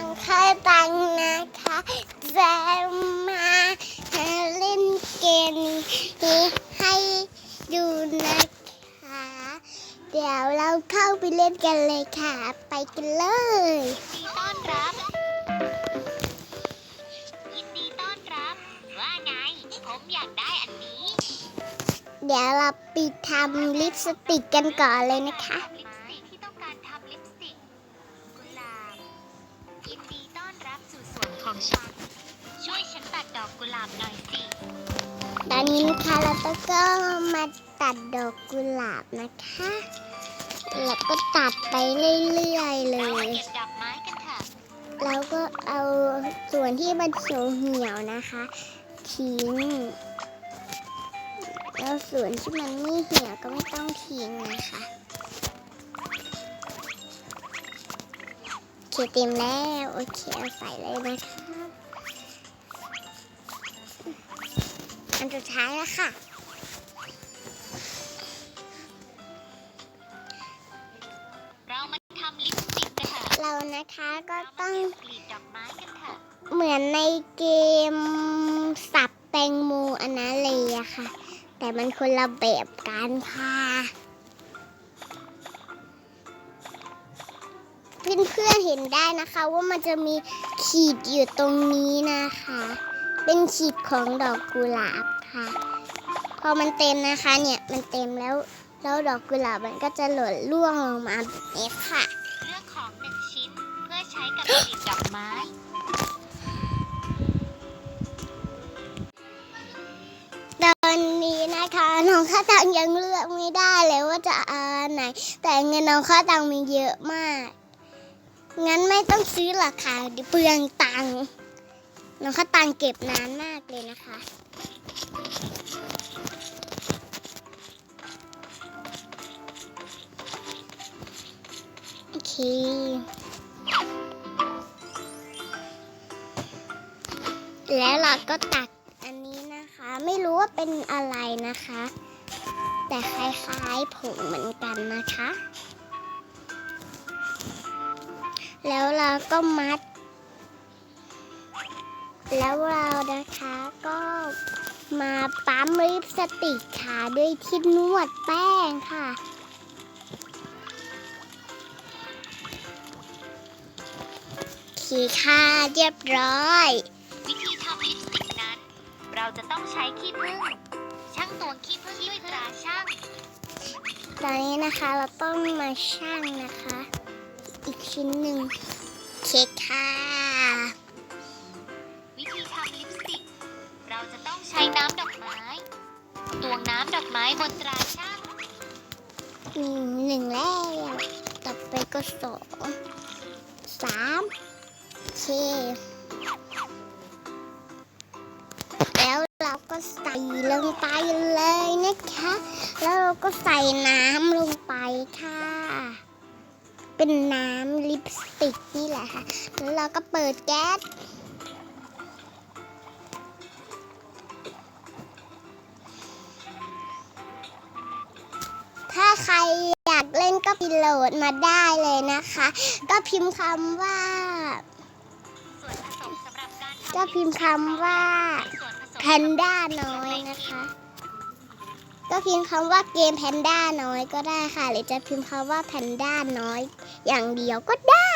องข้าวตังนะคะจะมาเล่นเกมนี้ให้ดูนะคะ เดี๋ยวเราเข้าไปเล่นกันเลยค่ะ ไปกันเลยยินดีต้อนรับยินดีต้อนรับ ว่าไง ผมอยากได้อันนี้ เดี๋ยวเราไปทำลิปสติกกันก่อนเลยนะคะ ยินดีต้อนรับสู่สวนของฉัน ช่วยฉันตัดดอกกุหลาบหน่อยสิ ตอนนี้นะคะเราต้องก็มาตัดดอกกุหลาบนะคะแล้วก็ตัดไปเรื่อยๆเลเรามาย เก็บดอกไม้กันเถอะแล้วก็เอาส่วนที่มันเหี่ยวเหี่ยวๆนะคะ ทิ้ง แล้วส่วนที่มันไม่เหี่ยวก็ไม่ต้องทิ้งนะคะ อเคเต็มแล้ว โอเคเอาใส่เลยนะคะอันสุดท้ายแล้วค่ะเรามาทำลิปสติกกันเถอะเรานะคะก็เราต้มาองเก็บกลีบดอกไม้กันเถอะเหมือนในเกมสับแตงโมอันนั้นเลยอะค่ะ แต่มันคนละแบบกันค่ะ เพื่อนๆเห็นได้นะคะ ว่ามันจะมีขีดอยู่ตรงนี้นะคะ เป็นขีดของดอกกุหลาบค่ะ พอมันเต็มนะคะเนี่ยมันเต็มแล้วแล้วดอกกุหลาบมันก็จะหล่นร่วงลงมาแบบนี้ค่ะเลือกของหนึ่งชิ้นเพื่อใช้กับกลีบดอกไม้ตอนนี้นะคะน้องข้าวตังยังเลือกไม่ได้เลยว่าจะเอาอันไหน แต่เงินน้องข้าวตังมีเยอะมาก งั้นไม่ต้องซื้อหรอกค่ะเดี๋ยวเปลืองตังค์น้องข้าตังเก็บนานมากเลยนะคะ โอเค แล้วเราก็ตักอันนี้นะคะ ไม่รู้ว่าเป็นอะไรนะคะ แต่คล้ายๆผงเหมือนกันนะคะ แล้วเราก็มัด แล้วเรานะคะก็มาปั๊มลิปสติกค่ะด้วยที่นวดแป้งค่ะโอเคค่ะเรียบร้อย วิธีทำลิปสติกนั้น เราจะต้องใช้ขี้ผึ้งช่างตวงขี้ผึ้งด้วยตราช่างตอนนี้นะคะเราต้องมาชั่งนะคะ อีกชิ้นหนึ่งเค้กค่ะวิธีทำลิปสติก เราจะต้องใช้น้ำดอกไม้ตวงน้ำดอกไม้บนตราช่างหนึ่งหนึ่งแล้ว ต่อไปก็สองสามเคแล้วเราก็ใส่ลงไปเลยนะคะ แล้วเราก็ใส่น้ำลงไปค่ะ เป็นน้ำลิปสติกนี่แหละค่ะ แล้วเราก็เปิดแก๊ส ถ้าใครอยากเล่นก็ไปโหลดมาได้เลยนะคะ ก็พิมพ์คำว่าส่วนผสมสำหรับการทำก็พิมพ์คำว่าส่วนผสมแพนด้าน้อยนะคะ ก็พิมพ์คำว่าเกมแพนด้าน้อยก็ได้ค่ะ หรือจะพิมพ์คำว่าแพนด้าน้อย อย่างเดียวก็ได้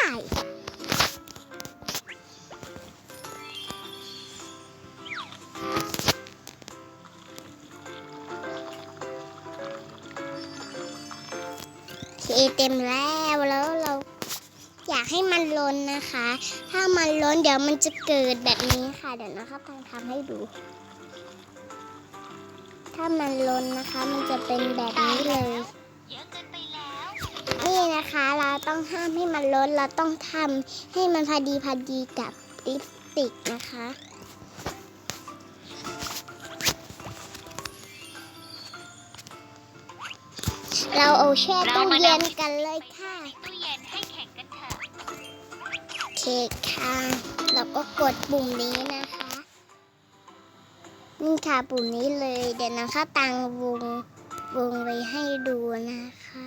เคเต็มแล้วแล้วเราอยากให้มันล้นนะคะ ถ้ามันล้นเดี๋ยวมันจะเกิดแบบนี้ค่ะ เดี๋ยวนะคะตังทำให้ดู ถ้ามันล้นนะคะ มันจะเป็นแบบนี้เลยเยอะเกินไปแล้วนี่นะคะเราต้องห้ามให้มันล้น เราต้องทำให้มันพอดีพอดีกับลิปสติกนะคะเราเอาแช่ตู้เย็นกันเลยค่ะในตู้เย็นให้แข็งกันเถอะโอเคค่ะ เราก็กดปุ่มนี้นะคะ นี่ค่ะปุ่มนี้เลย เดี๋ยวนะคะตังวงวงไว้ให้ดูนะคะ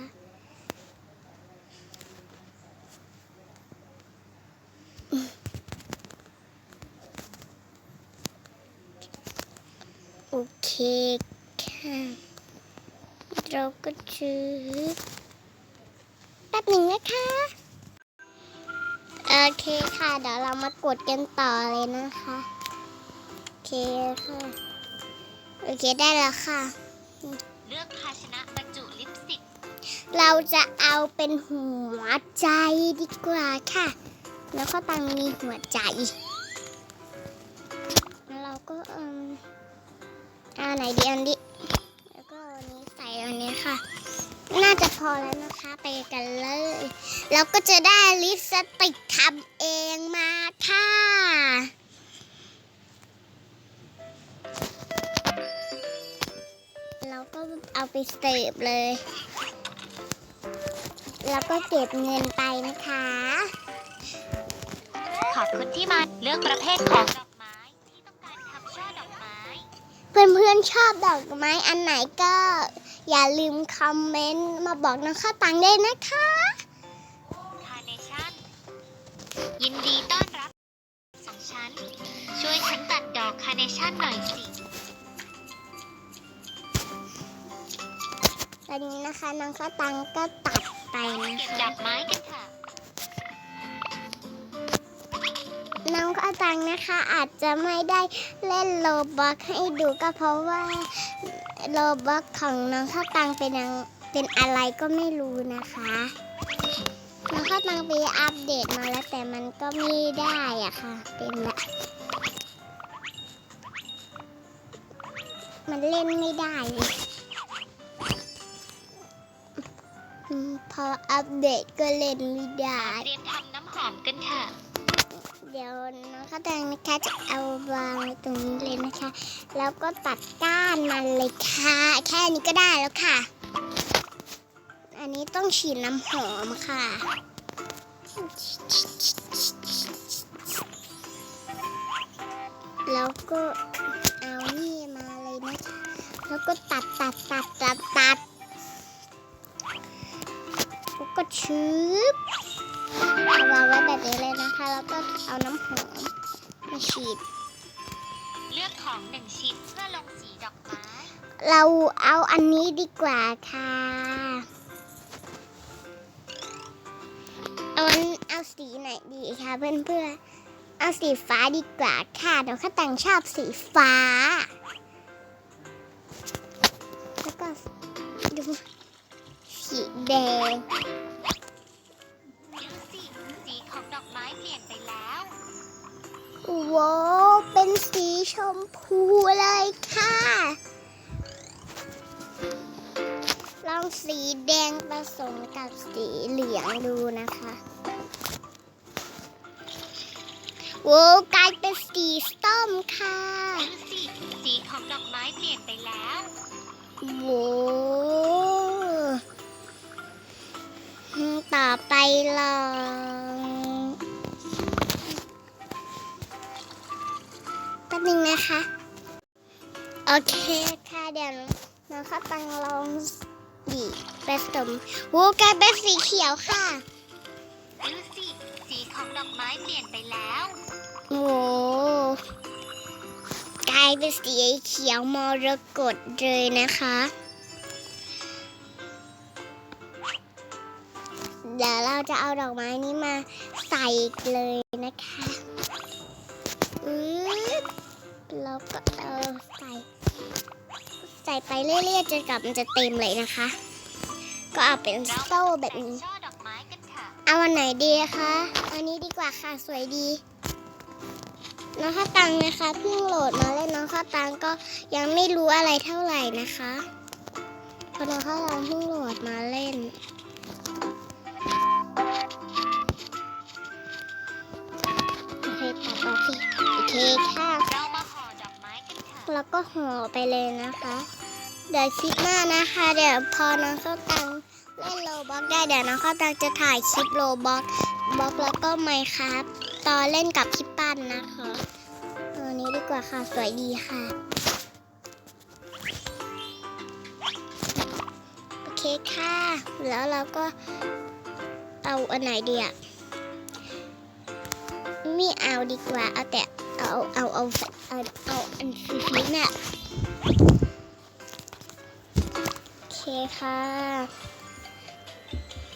โอเคค่ะ เราก็ชื่อแป๊บหนึ่งนะคะโอเคค่ะ เดี๋ยวเรามากดกันต่อเลยนะคะ โอเคค่ะ โอเคได้แล้วค่ะ เลือกภาชนะบรรจุลิปสติก เราจะเอาเป็นหัวใจดีกว่าค่ะ แล้วก็ตังมีหัวใจแล้วเราก็เอืมเอาไหนดีอันนี้แล้วก็อันนี้ใส่อันนี้ค่ะ น่าจะพอแล้วนะคะไปกันเลยเราก็จะได้ลิปสติกทำเองมาค่ะ เราก็เอาไปเสิร์ฟเลย แล้วก็เก็บเงินไปนะคะ ขอบคุณที่มาเลือกประเภทของดอกไม้ที่ต้องการทำช่อดอกไม้ เพื่อนๆชอบดอกไม้อันไหนก็ อย่าลืมคอมเมนต์มาบอกน้องข้าวตังได้นะคะคาร์เนชั่น ยินดีต้อนรับสองชั้น ช่วยฉันตัดดอกคาร์เนชั่นหน่อยสิ นนี้นะคะน้องข้าวตังก็ตัดไปนะเก็บคะดอกไม้กันค่ะน้องข้าวตังนะคะอาจจะไม่ได้เล่นโลบ็อกให้ดูก็เพราะว่าโลบ็อกของน้องข้าวตังเป็นยังเป็นอะไรก็ไม่รู้นะคะน้องข้าวตังไปอัปเดตมาแล้วแต่มันก็ไม่ได้อะค่ะ เป็นแบบมันเล่นไม่ได้เลย พออัปเดตก็เล่นไม่ได้เตรียมทำน้ำหอมกันค่ะเดี๋ยวน้องข้าวแดงนะคะจะเอาวางไว้ตรงนี้เลยนะคะ แล้วก็ตัดก้านมันเลยค่ะ แค่นี้ก็ได้แล้วค่ะ อันนี้ต้องฉีดน้ำหอมค่ะแล้วก็เอานี่มาเลยนะคะ แล้วก็ตัดตัดตัดตัดตัด ชืบเอาวางไว้แบบนี้เลยนะคะ แล้วก็เอาน้ำหอมมาฉีด เลือกของหนึ่งชิ้นเพื่อลงสีดอกไม้ เราเอาอันนี้ดีกว่าค่ะเอาอันเอาสีไหนดีคะเพื่อนๆเอาสีฟ้าดีกว่าค่ะเดี๋ยวข้าแต่งชอบสีฟ้า สมกับสีเหลืองดูนะคะว้าวกลายเป็นสีส้มค่ะ ดูสิสีของดอกไม้เปลี่ยนไปแล้วว้าวต่อไปลองแป๊บนึงนะคะ โอเคค่ะเดี๋ยวน้องข้าวตังลองดี ผสมวูกลายเป็นสีเขียวค่ะดูสิสีของดอกไม้เปลี่ยนไปแล้วโอ้กลายเป็นสีเขียวมรกตเลยนะคะ เดี๋ยวเราจะเอาดอกไม้นี้มาใส่เลยนะคะอืเราก็เอาใส่ ใส่ไปเรื่อยๆจนกว่ามันจะเต็มเลยนะคะ ก็เอาเป็นเราโซ่แบบนี้ช่อดอกไม้กันค่ะเอาอันไหนดีคะ อันนี้ดีกว่าค่ะ สวยดี น้องข้าวตังนะคะเพิ่งโหลดมาเล่นน้องข้าวตังก็ยังไม่รู้อะไรเท่าไหร่นะคะเพราะน้องข้าวตังเพิ่งโหลดมาเล่นโอเคตัดออกสิโอเคค่ะเรามาห่อดอกไม้กันค่ะแล้วก็ห่อไปเลยนะคะ เดี๋ยวคลิปหน้านะคะ เดี๋ยวพอน้องข้าวตังเล่นโล บ็อกได้เดี๋ยวน้องข้าวตังจะถ่ายคลิปโลบ็อกบ็อกแล้วก็ไมค์ครับตอนเล่นกับพี่ปั้นนะคะเอาอันนี้ดีกว่าค่ะสวยดีค่ะ โอเคค่ะ แล้วเราก็เอาอันไหนดีอะไม่เอาดีกว่าเอาแต่เอาเอาเอาเอาเอาอันฟิฟิเนี่ยค่ะ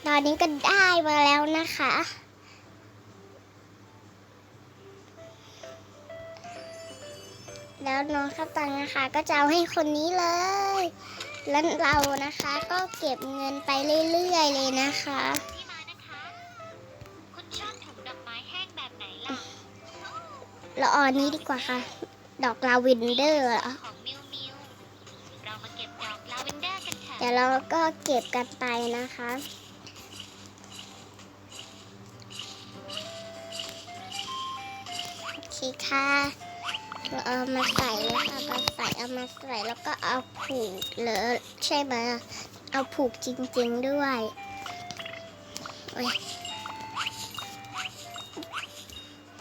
ตอนนี้ก็ได้มาแล้วนะคะ แล้วน้องข้าวตังนะคะ ก็จะเอาให้คนนี้เลย แล้วเรานะคะก็เก็บเงินไปเรื่อยๆเลยนะคะที่มานะคะคุณชอบถุงดอกไม้แห้งแบบไหนล่ะเราเอาอันนี้ดีกว่าค่ะ ดอกลาเวนเดอร์เหรอของมิวมิวเรามาเก็บดอกลาเวนเดอร์กันเถอะเดี๋ยวเราก็เก็บกันไปนะคะ โอเคค่ะเราเอามาใส่เลยค่ะมาใส่เอามาใส่แล้วก็เอาผูกเลยใช่ไหมเอาผูกจริง ๆด้วยโอ้ย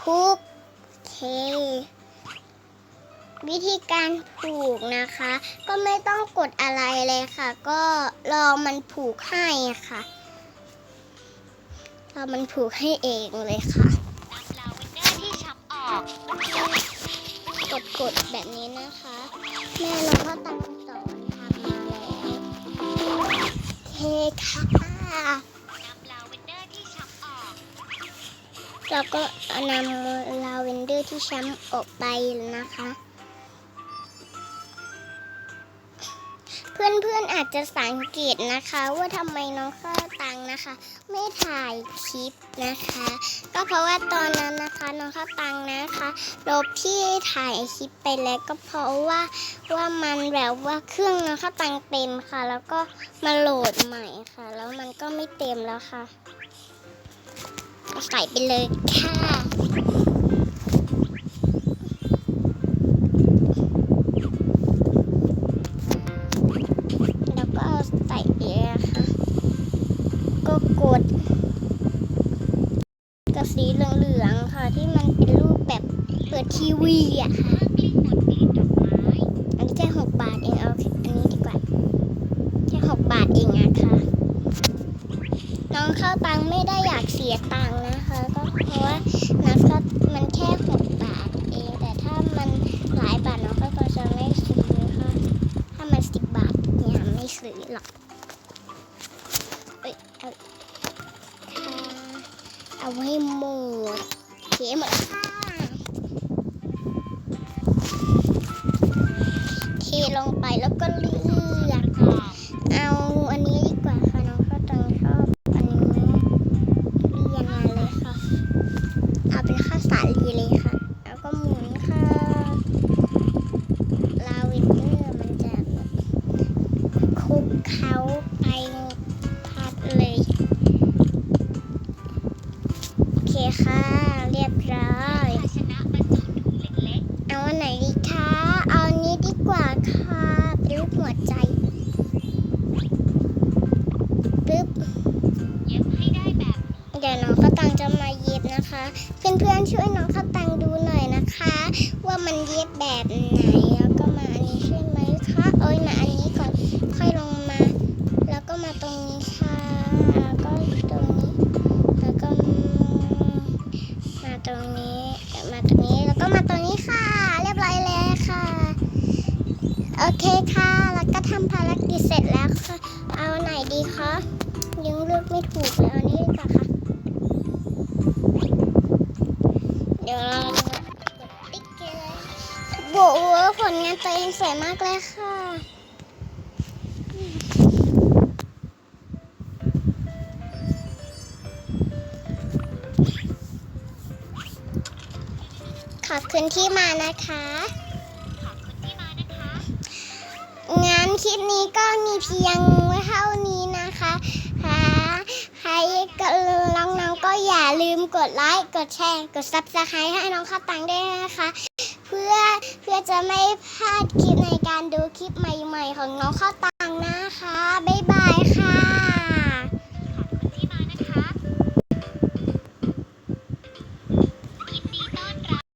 ผูกเค วิธีการผูกนะคะ ก็ไม่ต้องกดอะไรเลยค่ะ ก็รอมันผูกให้ค่ะรอมันผูกให้เองเลยค่ะ นำลาเวนเดอร์ที่ช้ำออ กกดกดๆแบบนี้นะคะ แม่เราก็ตั้งสอนทำมาแล้วเทค่ะนำลาเวนเดอร์ที่ช้ำออกเราก็เอานำลาเวนเดอร์ที่ช้ำออกไปนะคะ เพื่อนๆอาจจะสังเกตนะคะ ว่าทำไมน้องข้าวตังนะคะ ไม่ถ่ายคลิปนะคะ ก็เพราะว่าตอนนั้นนะคะน้องข้าวตังนะคะลบที่ถ่ายคลิปไปแล้วก็เพราะว่าว่ามันแบบว่าเครื่องน้องข้าวตังเต็มค่ะ แล้วก็มาโหลดใหม่ค่ะ แล้วมันก็ไม่เต็มแล้วค่ะใส่ไปเลยค่ะ เย็บนเพื่อนๆช่วยน้องข้าวตังดูหน่อยนะคะ ว่ามันเย็บแบบไหนแล้วก็มาอันนี้ใช่ไหมคะเอ้ยมาอันนี้ก่อนค่อยลงมา แล้วก็มาตรงนี้ค่ะแล้วก็ตรงนี้แล้วก็มาตรงนี้มาตรงนี้แล้วก็มาตรงนี้ค่ะ เรียบร้อยแล้วค่ะ โอเคค่ะ ลงานตัวเองสวยมากเลยค่ะขอบคุณที่มานะคะ ขอบคุณที่มานะคะงั้นคลิปนี้ก็มีเพียงเท่านี้นะคะค่ะใครก็น้องๆก็อย่าลืมกดไลค์ กดแชร์ กด subscribe ให้น้องข้าวตังด้วยนะคะเพื่อเพื่อจะไม่พลาดคลิปในการดูคลิปใหม่ ๆ ของน้องข้าวตังนะคะ